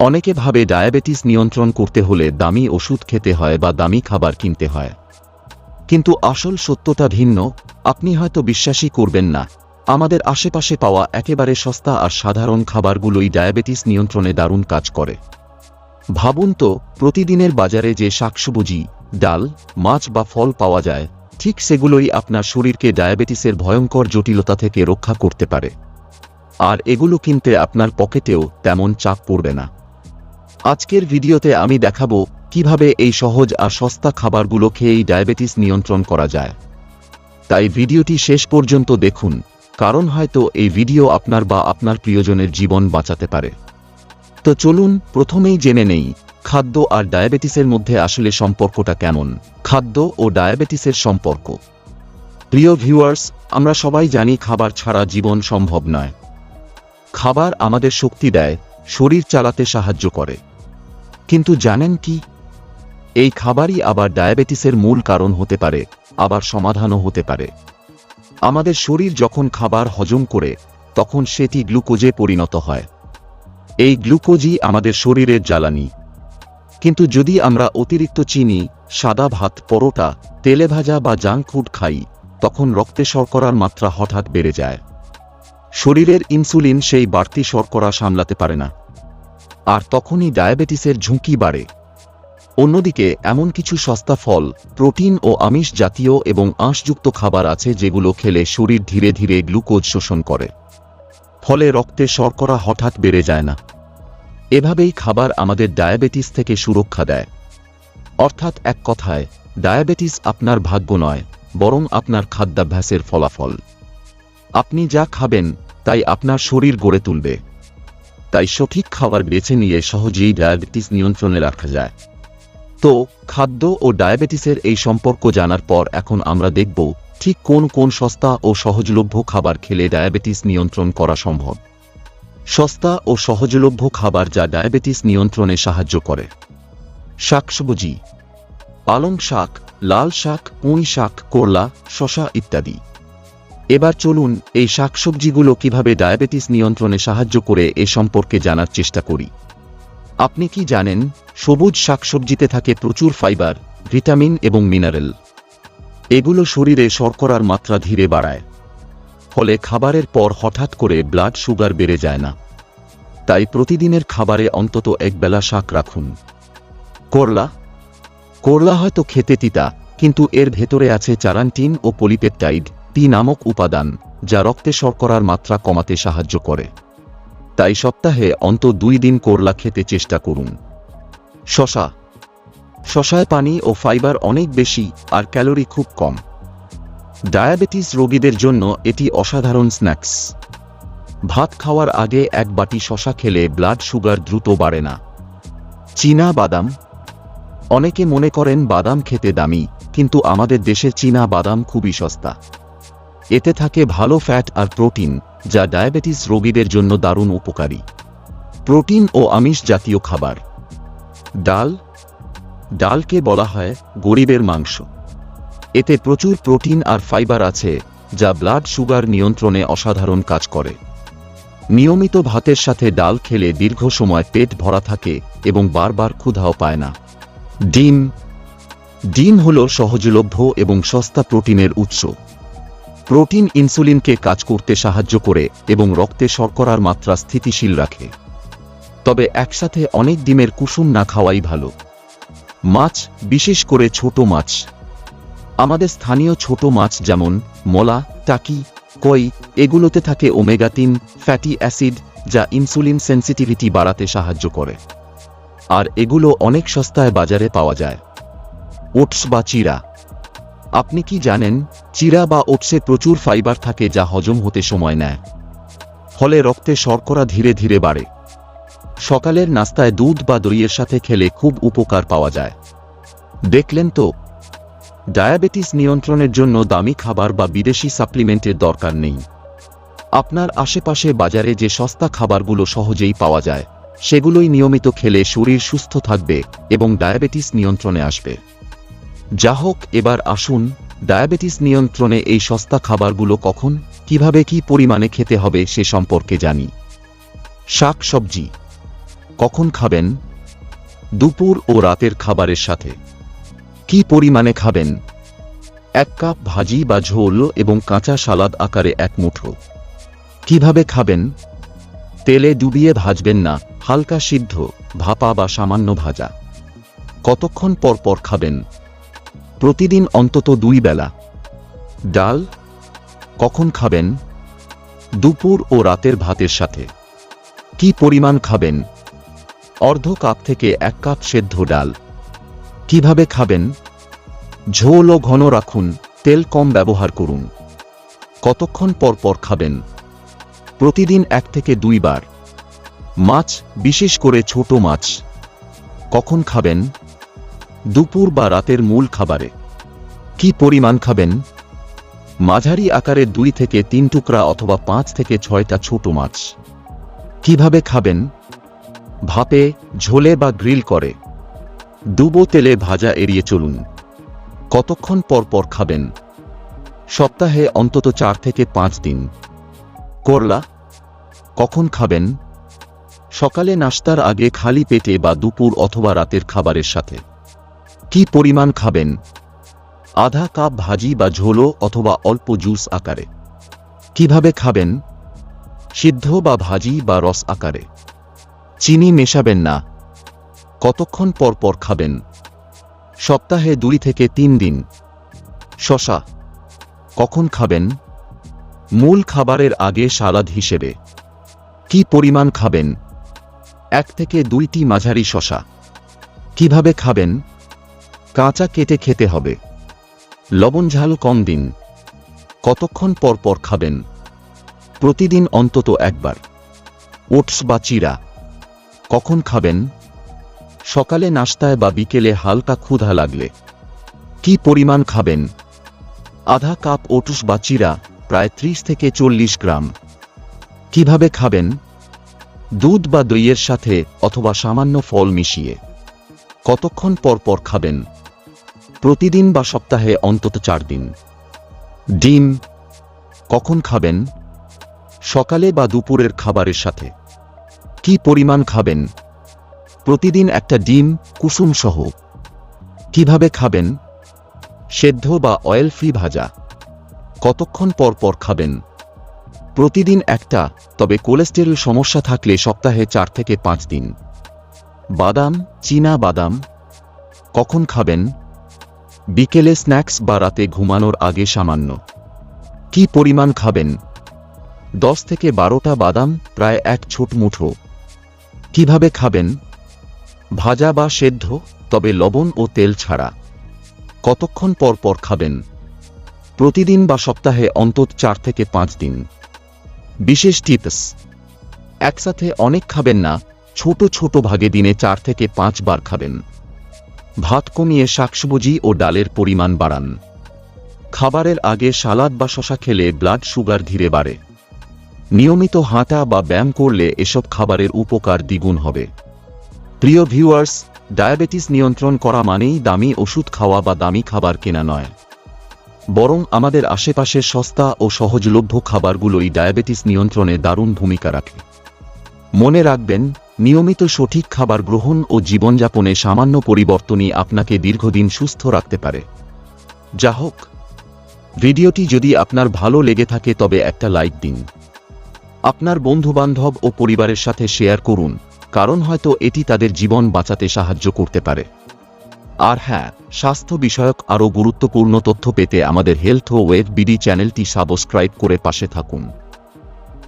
অনেকে ভাবে ডায়াবেটিস নিয়ন্ত্রণ করতে হলে দামি ওষুধ খেতে হয় বা দামি খাবার কিনতে হয়। কিন্তু আসল সত্যতা ভিন্ন, আপনি হয়তো বিশ্বাসই করবেন না। আমাদের আশেপাশে পাওয়া একেবারে সস্তা আর সাধারণ খাবারগুলোই ডায়াবেটিস নিয়ন্ত্রণে দারুণ কাজ করে। ভাবুন তো, প্রতিদিনের বাজারে যে শাকসবজি, ডাল, মাছ বা ফল পাওয়া যায়, ঠিক সেগুলোই আপনার শরীরকে ডায়াবেটিসের ভয়ঙ্কর জটিলতা থেকে রক্ষা করতে পারে। আর এগুলো কিনতে আপনার পকেটেও তেমন চাপ পড়বে না। আজকের ভিডিওতে আমি দেখাবো কীভাবে এই সহজ আর সস্তা খাবারগুলো খেয়েই ডায়াবেটিস নিয়ন্ত্রণ করা যায়। তাই ভিডিওটি শেষ পর্যন্ত দেখুন, কারণ হয়তো এই ভিডিও আপনার বা আপনার প্রিয়জনের জীবন বাঁচাতে পারে। তো চলুন প্রথমেই জেনে নেই, খাদ্য আর ডায়াবেটিসের মধ্যে আসলে সম্পর্কটা কেমন? খাদ্য ও ডায়াবেটিসের সম্পর্ক। প্রিয় ভিউয়ার্স, আমরা সবাই জানি খাবার ছাড়া জীবন সম্ভব নয়। খাবার আমাদের শক্তি দেয়, শরীর চালাতে সাহায্য করে। কিন্তু জানেন কি? এই খাবারই আবার ডায়াবেটিসের মূল কারণ হতে পারে, আবার সমাধানও হতে পারে। আমাদের শরীর যখন খাবার হজম করে, তখন সেটি গ্লুকোজে পরিণত হয়। এই গ্লুকোজই আমাদের শরীরের জ্বালানি। কিন্তু যদি আমরা অতিরিক্ত চিনি, সাদা ভাত, পরোটা, তেলে ভাজা বা জাঙ্ক ফুড খাই, তখন রক্তে শর্করার মাত্রা হঠাৎ বেড়ে যায়। শরীরের ইনসুলিন সেই বাড়তি শর্করা সামলাতে পারে না। আর তখনই ডায়াবেটিসের ঝুঁকি বাড়ে। অন্যদিকে, এমন কিছু সস্তা ফল, প্রোটিন ও আমিষ জাতীয় এবং আঁশযুক্ত খাবার আছে যেগুলো খেলে শরীর ধীরে ধীরে গ্লুকোজ শোষণ করে। ফলে রক্তে শর্করা হঠাৎ বেড়ে যায় না। এভাবেই খাবার আমাদের ডায়াবেটিস থেকে সুরক্ষা দেয়। অর্থাৎ এক কথায়, ডায়াবেটিস আপনার ভাগ্য নয়, বরং আপনার খাদ্যাভ্যাসের ফলাফল। আপনি যা খাবেন, তাই আপনার শরীর গড়ে তুলবে। তাই সঠিক খাবার বেছে নিয়ে সহজেই ডায়াবেটিস নিয়ন্ত্রণে রাখা যায়। তো, খাদ্য ও ডায়াবেটিসের এই সম্পর্ক জানার পর এখন আমরা দেখব ঠিক কোন কোন সস্তা ও সহজলভ্য খাবার খেলে ডায়াবেটিস নিয়ন্ত্রণ করা সম্ভব। সস্তা ও সহজলভ্য খাবার যা ডায়াবেটিস নিয়ন্ত্রণে সাহায্য করে। শাকসবজি, পালং শাক, লাল শাক, পুঁই শাক, করলা শশা ইত্যাদি। এবার চলুন এই শাকসবজিগুলো কীভাবে ডায়াবেটিস নিয়ন্ত্রণে সাহায্য করে এ সম্পর্কে জানার চেষ্টা করি। আপনি কি জানেন, সবুজ শাকসবজিতে থাকে প্রচুর ফাইবার, ভিটামিন এবং মিনারেল। এগুলো শরীরে শর্করার মাত্রা ধীরে বাড়ায়। ফলে খাবারের পর হঠাৎ করে ব্লাড সুগার বেড়ে যায় না। তাই প্রতিদিনের খাবারে অন্তত একবেলা শাক রাখুন। করলা? করলা হয়তো খেতে তিতা, কিন্তু এর ভেতরে আছে চারান্টিন ও পলিপেপটাইড। টি নামক উপাদান, যা রক্তে শর্করার মাত্রা কমাতে সাহায্য করে। তাই সপ্তাহে অন্ত দুই দিন করলা খেতে চেষ্টা করুন। শশা। শশায় পানি ও ফাইবার অনেক বেশি আর ক্যালোরি খুব কম। ডায়াবেটিস রোগীদের জন্য এটি অসাধারণ স্ন্যাক্স। ভাত খাওয়ার আগে এক বাটি শশা খেলে ব্লাড সুগার দ্রুত বাড়ে না। চীনা বাদাম। অনেকে মনে করেন বাদাম খেতে দামি, কিন্তু আমাদের দেশে চীনা বাদাম খুবই সস্তা। এতে থাকে ভালো ফ্যাট আর প্রোটিন যা ডায়াবেটিস রোগীদের জন্য দারুণ উপকারী। প্রোটিন ও আমিষ জাতীয় খাবার। ডাল। ডালকে বলা হয় গরিবের মাংস। এতে প্রচুর প্রোটিন আর ফাইবার আছে, যা ব্লাড সুগার নিয়ন্ত্রণে অসাধারণ কাজ করে। নিয়মিত ভাতের সাথে ডাল খেলে দীর্ঘ সময় পেট ভরা থাকে এবং বারবার ক্ষুধাও পায় না। ডিম। ডিম হল সহজলভ্য এবং সস্তা প্রোটিনের উৎস। প্রোটিন ইনসুলিনকে কাজ করতে সাহায্য করে এবং রক্তে শর্করার মাত্রা স্থিতিশীল রাখে। তবে একসাথে অনেক ডিমের কুসুম না খাওয়াই ভালো। মাছ, বিশেষ করে ছোট মাছ। আমাদের স্থানীয় ছোট মাছ যেমন মলা, টাকি, কই, এগুলোতে থাকে ওমেগা তিন ফ্যাটি অ্যাসিড যা ইনসুলিন সেন্সিটিভিটি বাড়াতে সাহায্য করে। আর এগুলো অনেক সস্তায় বাজারে পাওয়া যায়। ওটস বা চিরা। আপনি কি জানেন, চিরা বা ওটসে প্রচুর ফাইবার থাকে যা হজম হতে সময় নেয়। ফলে রক্তে শর্করা ধীরে ধীরে বাড়ে। সকালের নাস্তায় দুধ বা দইয়ের সাথে খেলে খুব উপকার পাওয়া যায়। দেখলেন তো, ডায়াবেটিস নিয়ন্ত্রণের জন্য দামি খাবার বা বিদেশি সাপ্লিমেন্টের দরকার নেই। আপনার আশেপাশে বাজারে যে সস্তা খাবারগুলো সহজেই পাওয়া যায়, সেগুলোই নিয়মিত খেলে শরীর সুস্থ থাকবে এবং ডায়াবেটিস নিয়ন্ত্রণে আসবে। যা হোক, এবার আসুন, ডায়াবেটিস নিয়ন্ত্রণে এই সস্তা খাবারগুলো কখন, কীভাবে কি পরিমাণে খেতে হবে সে সম্পর্কে জানি। শাক সবজি। কখন খাবেন? দুপুর ও রাতের খাবারের সাথে। কি পরিমাণে খাবেন? এক কাপ ভাজি বা ঝোল এবং কাঁচা সালাদ আকারে এক মুঠো। কীভাবে খাবেন? তেলে ডুবিয়ে ভাজবেন না, হালকা সিদ্ধ, ভাপা বা সামান্য ভাজা। কতক্ষণ পর পর খাবেন? প্রতিদিন অন্তত দুই বেলা। ডাল, কখন খাবেন? দুপুর ও রাতের ভাতের সাথে। কি পরিমাণ খাবেন? অর্ধ কাপ থেকে এক কাপ সেদ্ধ ডাল। কীভাবে খাবেন? ঝোল ও ঘন রাখুন, তেল কম ব্যবহার করুন। কতক্ষণ পর পর খাবেন? প্রতিদিন এক থেকে দুইবার। মাছ, বিশেষ করে ছোট মাছ। কখন খাবেন? দুপুর বা রাতের মূল খাবারে। কি পরিমাণ খাবেন? মাঝারি আকারের দুই থেকে তিন টুকরা অথবা পাঁচ থেকে ছয়টা ছোট মাছ। কীভাবে খাবেন? ভাপে, ঝোলে বা গ্রিল করে। ডুবো তেলে ভাজা এড়িয়ে চলুন। কতক্ষণ পর পর খাবেন? সপ্তাহে অন্তত চার থেকে পাঁচ দিন। করলা? কখন খাবেন? সকালে নাস্তার আগে খালি পেটে বা দুপুর অথবা রাতের খাবারের সাথে। কি পরিমাণ খাবেন? আধা কাপ ভাজি বা ঝোলো অথবা অল্প জুস আকারে। কীভাবে খাবেন? সিদ্ধ বা ভাজি বা রস আকারে। চিনি মেশাবেন না। কতক্ষণ পর পর খাবেন? সপ্তাহে দুই থেকে তিন দিন। শশা। কখন খাবেন? মূল খাবারের আগে সালাদ হিসেবে। কি পরিমাণ খাবেন? এক থেকে দুইটি মাঝারি শশা। কীভাবে খাবেন? কাঁচা কেটে খেতে হবে। লবণ ঝাল কম দিন। কতক্ষণ পর পর খাবেন? প্রতিদিন অন্তত একবার। ওটস বা চিরা কখন খাবেন? সকালে নাস্তায় বা বিকেলে হালকা ক্ষুধা লাগলে। কি পরিমাণ খাবেন? আধা কাপ ওটস বা চিরা প্রায় ত্রিশ থেকে চল্লিশ গ্রাম। কীভাবে খাবেন? দুধ বা দইয়ের সাথে অথবা সামান্য ফল মিশিয়ে। কতক্ষণ পর পর খাবেন? প্রতিদিন বা সপ্তাহে অন্তত চার দিন। ডিম কখন খাবেন? সকালে বা দুপুরের খাবারের সাথে। কি পরিমাণ খাবেন? প্রতিদিন একটা ডিম, কুসুম সহ। কীভাবে খাবেন? সেদ্ধ বা অয়েল ফ্রি ভাজা। কতক্ষণ পর পর খাবেন? প্রতিদিন একটা, তবে কোলেস্টেরল সমস্যা থাকলে সপ্তাহে চার থেকে পাঁচ দিন। বাদাম, চীনা বাদাম। কখন খাবেন? বিকেলে স্ন্যাক্স বা রাতে ঘুমানোর আগে সামান্য। কি পরিমাণ খাবেন? দশ থেকে বারোটা বাদাম, প্রায় এক ছোট মুঠো। কীভাবে খাবেন? ভাজা বা সেদ্ধ, তবে লবণ ও তেল ছাড়া। কতক্ষণ পর পর খাবেন? প্রতিদিন বা সপ্তাহে অন্তত চার থেকে পাঁচ দিন। বিশেষ টিপস। একসাথে অনেক খাবেন না ছোট ছোট ভাগে দিনে চার থেকে পাঁচ বার খাবেন। ভাত কমিয়ে শাকসবজি ও ডালের পরিমাণ বাড়ান। খাবারের আগে সালাদ বা শশা খেলে ব্লাড সুগার ধীরে বাড়ে। নিয়মিত হাঁটা বা ব্যায়াম করলে এসব খাবারের উপকার দ্বিগুণ হবে। প্রিয় ভিউয়ার্স ডায়াবেটিস নিয়ন্ত্রণ করা মানেই দামি ওষুধ খাওয়া বা দামি খাবার কেনা নয়। বরং আমাদের আশেপাশের সস্তা ও সহজলভ্য খাবারগুলোই ডায়াবেটিস নিয়ন্ত্রণে দারুণ ভূমিকা রাখে। মনে রাখবেন নিয়মিত সঠিক খাবার গ্রহণ ও জীবনযাপনে সামান্য পরিবর্তনই আপনাকে দীর্ঘদিন সুস্থ রাখতে পারে। যা হোক, ভিডিওটি যদি আপনার ভালো লেগে থাকে তবে একটা লাইক দিন। আপনার বন্ধুবান্ধব ও পরিবারের সাথে শেয়ার করুন, কারণ হয়তো এটি তাদের জীবন বাঁচাতে সাহায্য করতে পারে। আর হ্যাঁ স্বাস্থ্য বিষয়ক আরও গুরুত্বপূর্ণ তথ্য পেতে আমাদের হেলথ ও ওয়েব বিডি চ্যানেলটি সাবস্ক্রাইব করে পাশে থাকুন।